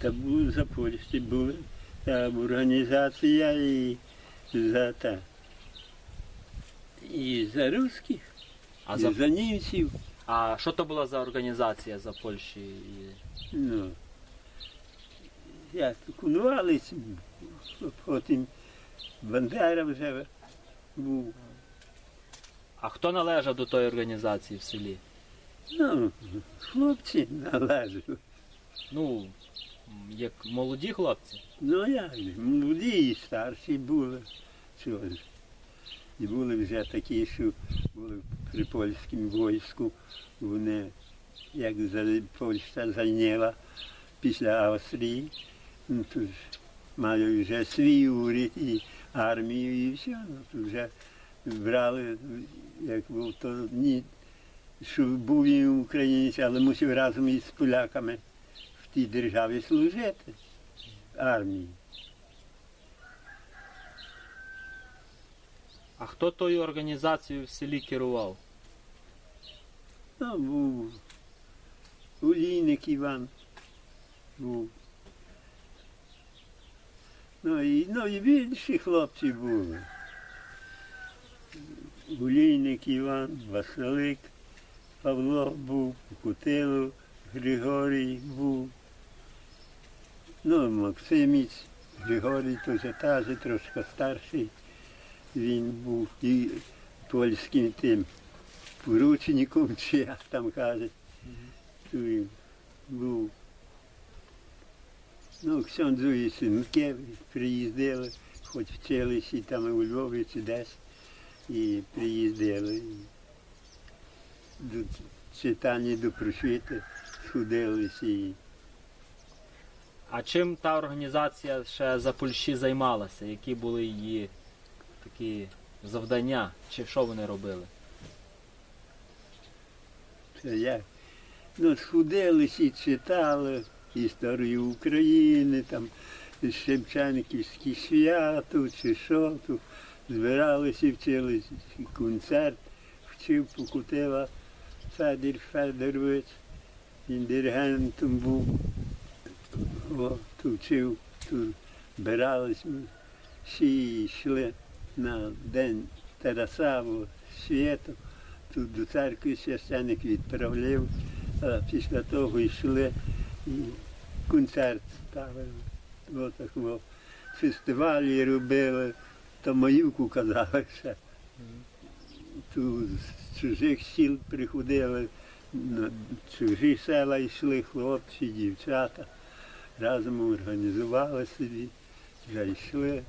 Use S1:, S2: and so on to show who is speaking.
S1: Та був за Польщі, була та організація і за та. І за русських,
S2: А,
S1: і
S2: за...
S1: за німців.
S2: а що то була за організація за Польщі?
S1: Ну, як кунувалися, потім Бандера вже був.
S2: А хто належав до тої організації в селі?
S1: Ну, хлопці належали.
S2: Ну, як молоді хлопці.
S1: Ну як молоді і старші були. Чого ж? І були вже такі, що були при польському війську. Вони, як Польща зайняла після Австрії, ну, то ж мають вже свій уряд і армію і все. Ну, то вже брали, як був то ні, що був і українець, але мусив разом із поляками тій державі служити армії.
S2: А хто тою організацією в селі керував?
S1: Ну, був Улійник Іван. Був. Ну і, ну, і більші хлопці були. Улійник Іван, Василик, Павло був, Кутило, Григорій був. Ну, Максиміць, Григорій теж теж трошки старший. Він був і польським тим поручником, чи як там кажуть. Він був. Ну, Ксьондзу і синки приїздили, хоч вчилися і там у Львові чи десь, і приїздили. До читання до просвіти сходилися. І
S2: А чим та організація ще за Польщі займалася? Які були її такі завдання? Чи що вони робили?
S1: Це як? Ну, сходилися і читали історію України, там Шевченківські свято чи що, то збиралися і вчилися. Концерт вчив Покутила Федір Федорович, він диригентом був. О, то збиралися ми всі йшли на день Тарасаву світу. Тут до церкви священик відправляв, а після того йшли і концерт ставили. Ось такого фестивалі робили, то маюку казали ще. Тут з чужих сіл приходили, на чужі села йшли хлопці, дівчата. Разом організували собі, вже йшли.